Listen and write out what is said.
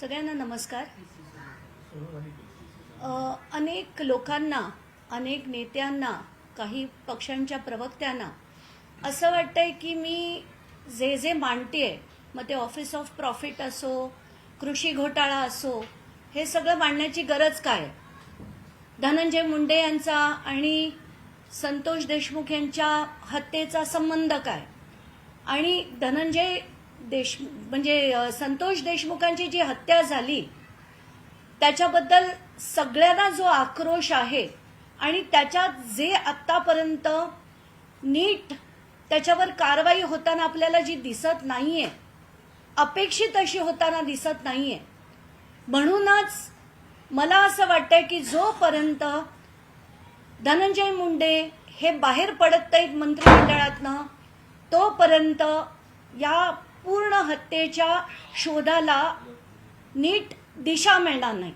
सगळ्यांना नमस्कार अनेक लोकांना अनेक नेत्यांना काही पक्षांच्या प्रवक्त्यांना असं वाटतंय की मी जे जे मांडते मग ते ऑफिस ऑफ प्रॉफिट असो कृषी घोटाळा असो हे सगळं मांडण्याची गरज काय आहे? धनंजय मुंडे यांचा आणि संतोष देशमुख यांच्या हत्येचा संबंध काय आणि धनंजय देश म्हणजे संतोष देशमुखांची जी हत्या झाली त्याच्याबद्दल सगळ्यांना जो आक्रोश आहे आणि त्याच्यात जे आत्तापर्यंत नीट त्याच्यावर कारवाई होताना आपल्याला जी दिसत नाहीये अपेक्षित अशी होताना दिसत नाहीये म्हणूनच मला असं वाटतंय की जोपर्यंत धनंजय मुंडे हे बाहेर पडत नाहीत मंत्रिमंडळातनं तोपर्यंत या पूर्ण हत्येच्या शोधाला नीट दिशा मिळणार नाही.